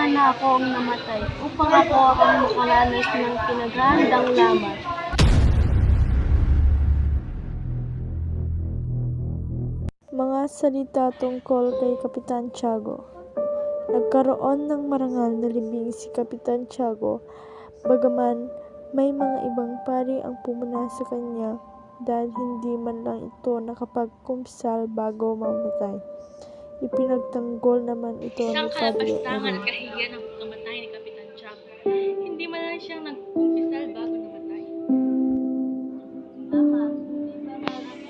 sana ako namatay upang ako ang makaranas ng pinaghandang lamat. Mga salita tungkol kay Kapitan Tiago. Nagkaroon ng marangal na libing si Kapitan Tiago, bagaman may mga ibang pari ang pumuna sa kanya dahil hindi man lang ito nakapagkumsal bago mamatay. Ipinagtanggol naman ito ni Isang kalapastangan Emil. at kahihiyan ang pagkamatay ni Kapitan Tiago. Hindi man lang siyang nagkumpisal bago namatay. Ama, di ba marami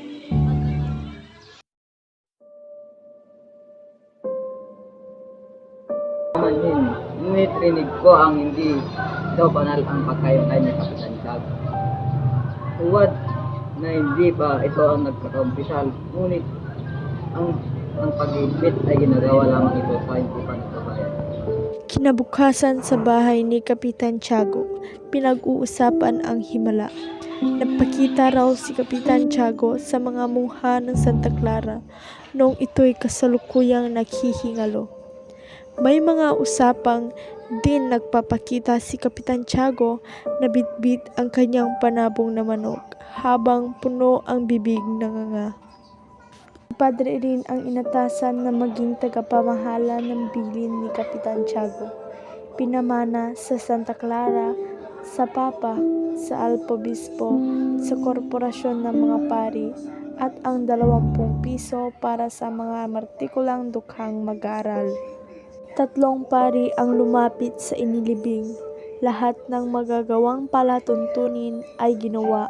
Manhin, ngunit rinig ko ang hindi daw banal ang pagkayakay ni Kapitan Tiago. Huwad na hindi pa ito ang nagkakampisal, ngunit ang ang pag-ibit ay ginagawa lamang ito sa isipan ng kabayan. Kinabukasan sa bahay ni Kapitan Tiago, pinag-uusapan ang himala. Nagpakita raw si Kapitan Tiago sa mga mungha ng Santa Clara noong ito'y kasalukuyang naghihingalo. May mga usapang din nagpapakita si Kapitan Tiago na bitbit ang kanyang panabong na manok habang puno ang bibig ng nga. Padre rin ang inatasan na maging tagapamahala ng bilin ni Kapitan Tiago. Pinamana sa Santa Clara, sa Papa, sa Alpobispo, sa Korporasyon ng mga Pari, at ang 20 piso para sa mga martikulang dukhang mag-aaral. Tatlong pari ang lumapit sa inilibing. Lahat ng magagawang palatuntunin ay ginawa.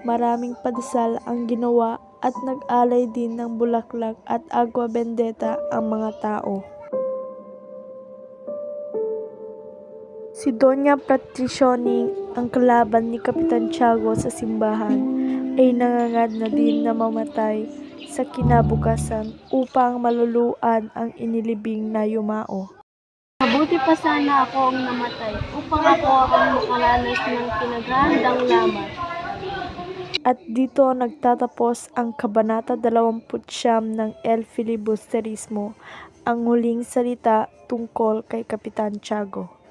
Maraming padasal ang ginawa at nag-alay din ng bulaklak at agua bendeta ang mga tao. Si Doña Patricioni, ang kalaban ni Kapitan Tiago sa simbahan, ay nangangad na din na mamatay sa kinabukasan upang maluluan ang inilibing na yumao. Mabuti pa sana ako ang namatay upang ako ang makaranas ng pinaghandang lamat. At dito nagtatapos ang Kabanata 29 ng El Filibusterismo, ang huling salita tungkol kay Kapitan Tiago.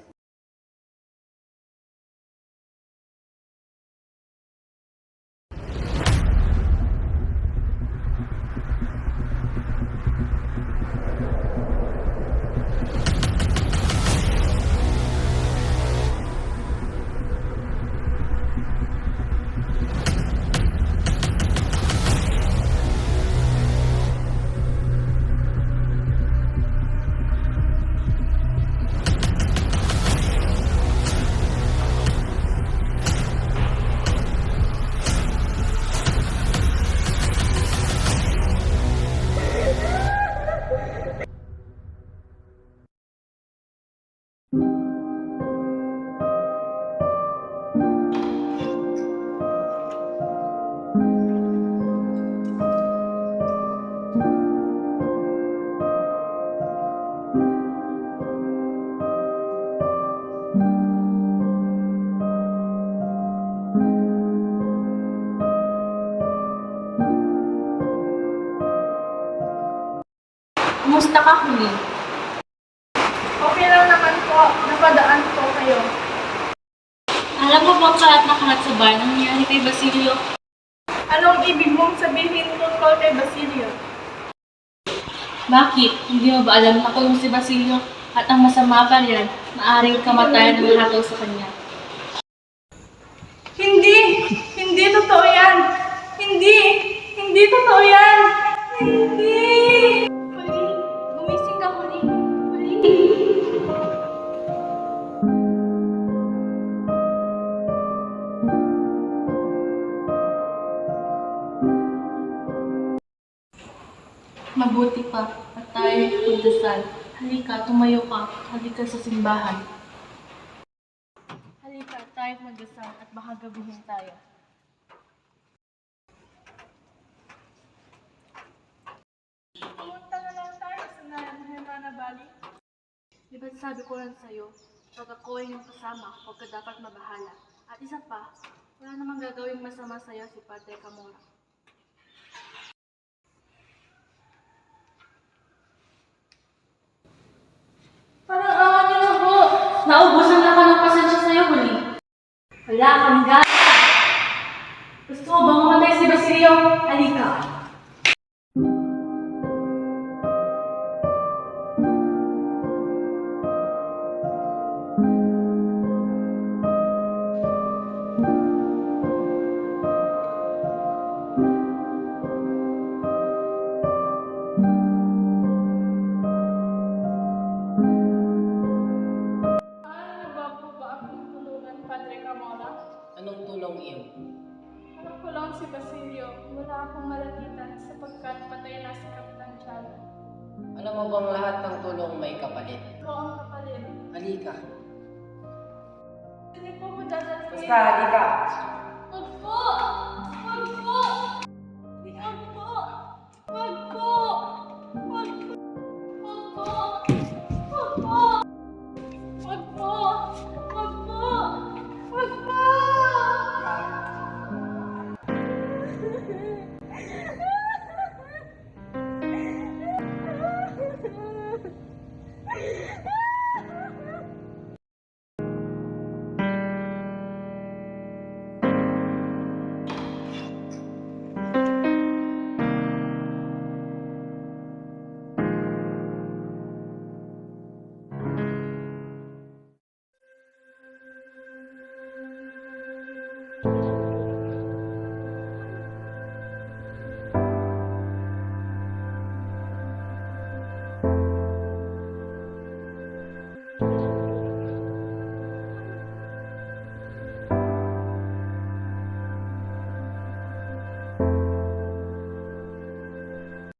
Kumusta ka huli? Okay lang naman po, napadaan po kayo. Alam mo bang kalat na kalat sa bar ang nangyari kay Basilio? Anong ibig mong sabihin tungkol kay Basilio? Bakit? Hindi mo ba alam na kulong si Basilio at ang masama pa riyan, maaring kamatayan ng hataw sa kanya. Hindi! Hindi totoo yan! Hindi! Hindi totoo yan! Hindi! Tayo magdasal. Halika, tumayo ka. Halika sa simbahan. Halika, tayo magdasal at baka gabihin tayo. Pumunta na lang tayo sa Nahemana Valley. Di ba sabi ko lang sa'yo, pag ako ay yung kasama, huwag ka dapat mabahala. At isa pa, wala namang gagawing masama sa'yo si Padre Camora. Wala kang gana! Gusto mo bang mamatay si Basilio? Halika! Tulong may kapalit. Ito ang kapalit. Halika. Hindi po magdadali. Basta, halika. Huwag po! Huwag po!